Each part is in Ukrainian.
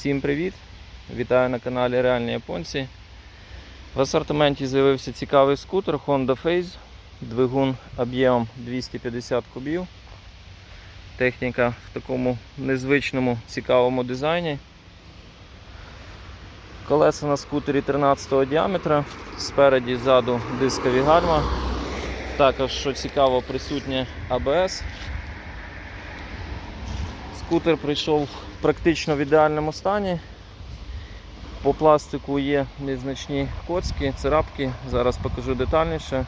Всім привіт! Вітаю на каналі Реальні Японці. В асортименті з'явився цікавий скутер Honda Phase, двигун об'ємом 250 кубів. Техніка в такому незвичному цікавому дизайні. Колеса на скутері 13 діаметра, спереді ззаду дискові гальма. Також, що цікаво, присутнє ABS. Скутер прийшов практично в ідеальному стані. По пластику є незначні коцки, царапки, зараз покажу детальніше.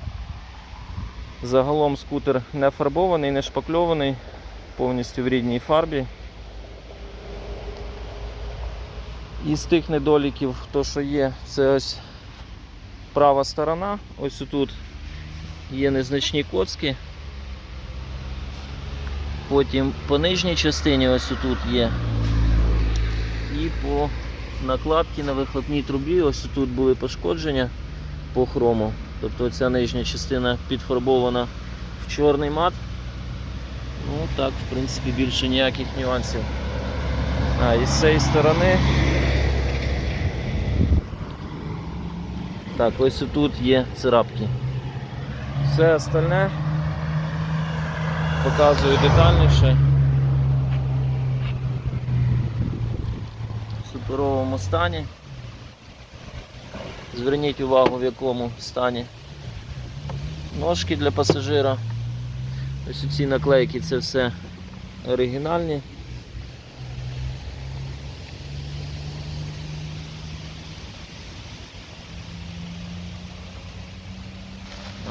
Загалом скутер не фарбований, не шпакльований, повністю в рідній фарбі. Із тих недоліків, то що є, це ось права сторона. Ось тут є незначні коцки. Потім по нижній частині ось тут є. І по накладці на вихлопній трубі ось тут були пошкодження по хрому. Тобто ця нижня частина підфарбована в чорний мат. Ну так, в принципі, більше ніяких нюансів. А, і з цієї сторони. Так, ось тут є царапки. Все остальне показую детальніше. В суперовому стані. Зверніть увагу в якому стані. Ножки для пасажира. Ось ці наклейки це все оригінальні.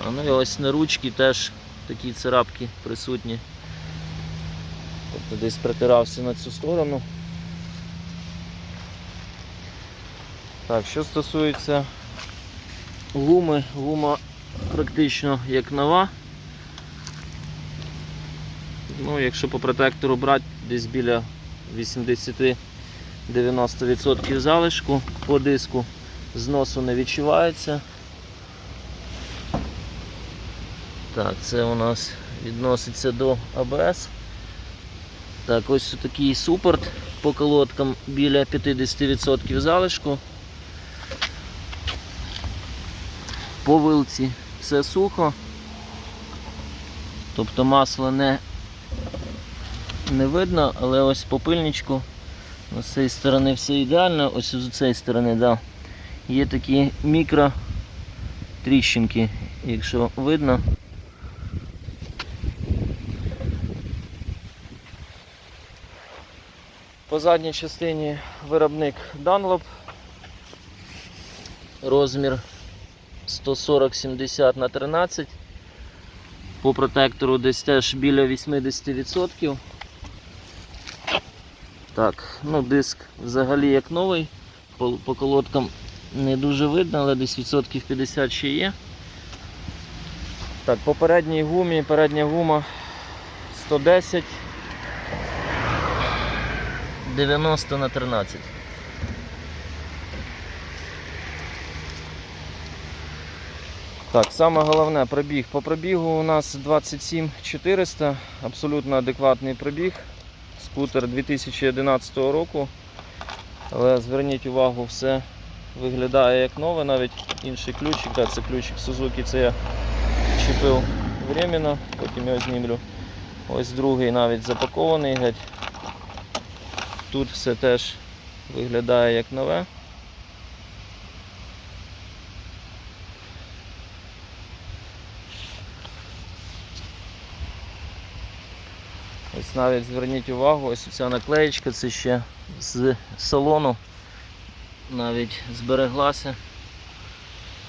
А, ну і ось на ручки теж такі царапки присутні. Тобто десь притирався на цю сторону. Так, що стосується гуми, гума практично як нова. Ну, якщо по протектору брати, десь біля 80-90% залишку по диску зносу не відчувається. Так, це у нас відноситься до АБС. Так, ось такий супорт по колодкам біля 50% залишку. По вилці все сухо. Тобто масло не, не видно, але ось по пильничку з цієї сторони все ідеально, ось з цієї сторони, да, є такі мікро тріщинки, якщо видно. По задній частині виробник Dunlop. Розмір 140-70 на 13. По протектору десь теж біля 80%. Так, ну диск взагалі як новий. По, по колодкам не дуже видно, але десь відсотків 50 ще є. Так, по передній гумі, передня гума 110 90 на 13. Так, саме головне пробіг. По пробігу у нас 27 400, абсолютно адекватний пробіг. Скутер 2011 року. Але зверніть увагу, все виглядає як нове, навіть інший ключик, да, це ключик Suzuki, це я чіпив временно, потім його знімлю. Ось другий навіть запакований геть. Тут все теж виглядає як нове. Ось навіть зверніть увагу, ось ця наклеєчка, це ще з салону навіть збереглася.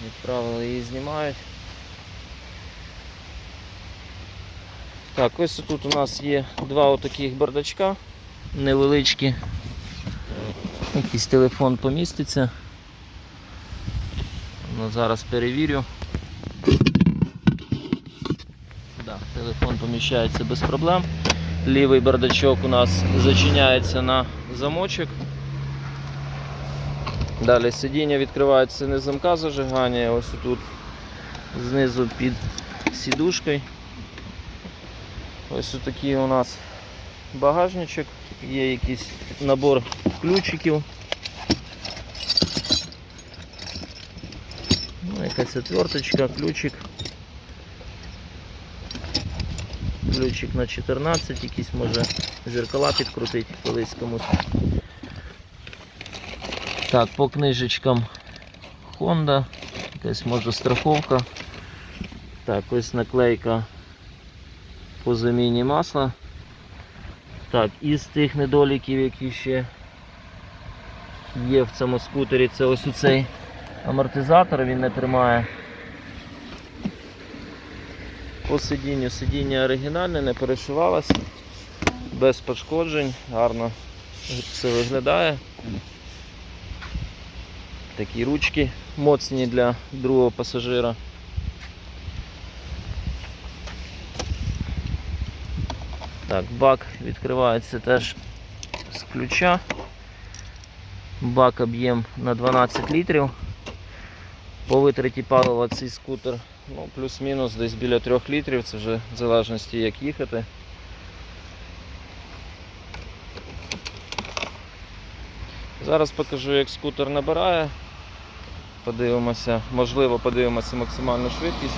Відправили її знімають. Так, ось тут у нас є два отаких бардачка невеличкі. Якийсь телефон поміститься. Ну, зараз перевірю. Да, телефон поміщається без проблем. Лівий бардачок у нас зачиняється на замочок. Далі сидіння відкривається не замка зажигання, ось тут знизу під сідушкою. Ось такий у нас багажничок, є якийсь набор ключиків. Ну, якась отверточка, ключик. Ключик на 14, якийсь може зеркала підкрутить колись комусь. Так, по книжечкам Honda, якась може страховка. Так, ось наклейка по заміні масла. Так, із тих недоліків, які ще є в цьому скутері, це ось цей амортизатор, він не тримає. По сидінню сидіння оригінальне, не перешивалося, без пошкоджень, гарно все виглядає. Такі ручки моцні для другого пасажира. Так, бак відкривається теж з ключа. Бак об'єм на 12 літрів. По витраті палива цей скутер ну, плюс-мінус десь біля 3 літрів, це вже в залежності як їхати. Зараз покажу, як скутер набирає. Подивимося, можливо, подивимося максимальну швидкість.